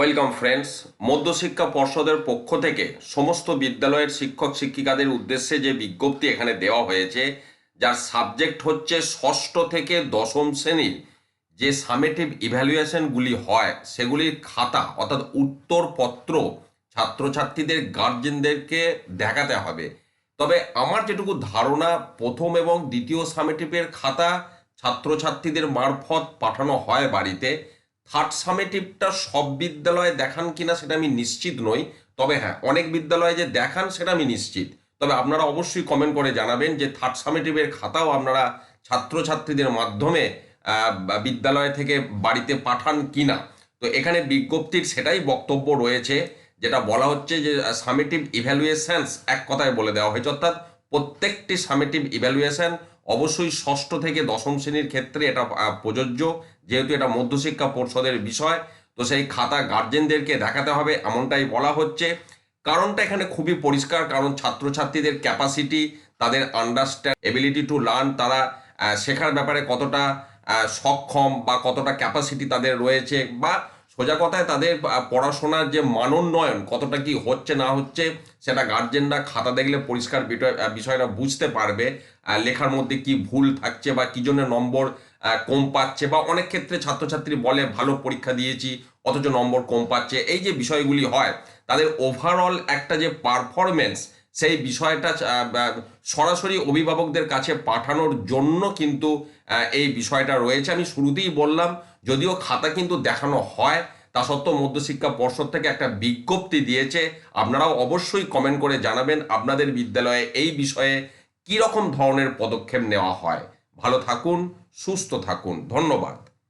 Welcome friends, মধ্যশিক্ষা পর্ষদের পক্ষ থেকে সমস্ত বিদ্যালয়ের শিক্ষক শিক্ষিকাদের উদ্দেশ্যে যে বিজ্ঞপ্তি এখানে দেওয়া হয়েছে, যার সাবজেক্ট হচ্ছে ষষ্ঠ থেকে দশম শ্রেণির যে সামেটিভ ইভ্যালুয়েশনগুলি হয়, সেগুলির খাতা, অর্থাৎ উত্তরপত্র ছাত্রছাত্রীদের গার্জেনদেরকে দেখাতে হবে। তবে আমার যেটুকু ধারণা, প্রথম এবং দ্বিতীয় সামেটিভের খাতা ছাত্রছাত্রীদের মারফত পাঠানো হয় বাড়িতে। থার্ড সামেটিভটা সব বিদ্যালয়ে দেখান কিনা সেটা আমি নিশ্চিত নই। তবে হ্যাঁ অনেক বিদ্যালয়ে যে দেখান সেটা আমি নিশ্চিত। তবে আপনারা অবশ্যই কমেন্ট করে জানাবেন যে থার্ড সামেটিভের খাতাও আপনারা ছাত্রছাত্রীদের মাধ্যমে বিদ্যালয় থেকে বাড়িতে পাঠান কিনা। তো এখানে বিজ্ঞপ্তির সেটাই বক্তব্য রয়েছে, যেটা বলা হচ্ছে যে সামেটিভ ইভ্যালুয়েশনস এক কথায় বলে দেওয়া হয়েছে। অর্থাৎ প্রত্যেকটি সামেটিভ ইভ্যালুয়েশন অবশ্যই ষষ্ঠ থেকে দশম শ্রেণির ক্ষেত্রে এটা প্রযোজ্য। যেহেতু এটা মধ্যশিক্ষা পর্ষদের বিষয়, তো সেই খাতা গার্জেনদেরকে দেখাতে হবে, এমনটাই বলা হচ্ছে। কারণটা এখানে খুবই পরিষ্কার, কারণ ছাত্রছাত্রীদের ক্যাপাসিটি তাদের আন্ডারস্ট্যান্ড এবিলিটি টু লার্ন তারা শেখার ব্যাপারে কতটা সক্ষম বা কতটা ক্যাপাসিটি তাদের রয়েছে, বা সোজা কথায় তাদের পড়াশোনার যে মানোন্নয়ন, কতটা কি হচ্ছে না হচ্ছে, সেটা গার্জেনরা খাতা দেখলে পরিষ্কার বিষয়টা বুঝতে পারবে লেখার মধ্যে কি ভুল থাকছে বা কি জন্য নম্বর কম পাচ্ছে বা অনেক ক্ষেত্রে ছাত্রছাত্রী বলে, ভালো পরীক্ষা দিয়েছি, অথচ নম্বর কম পাচ্ছে। এই যে বিষয়গুলি হয়, তাদের ওভারঅল একটা যে পারফরমেন্স সেই বিষয়টা সরাসরি অভিভাবকদের কাছে পাঠানোর জন্য কিন্তু এই বিষয়টা রয়েছে। আমি শুরুতেই বললাম, যদিও খাতা কিন্তু দেখানো হয়, তা সত্ত্বেও মধ্যশিক্ষা পর্ষদ থেকে একটা বিজ্ঞপ্তি দিয়েছে। আপনারাও অবশ্যই কমেন্ট করে জানাবেন আপনাদের বিদ্যালয়ে এই বিষয়ে কী রকম ধরনের পদক্ষেপ নেওয়া হয়। ভালো থাকুন, সুস্থ থাকুন। ধন্যবাদ।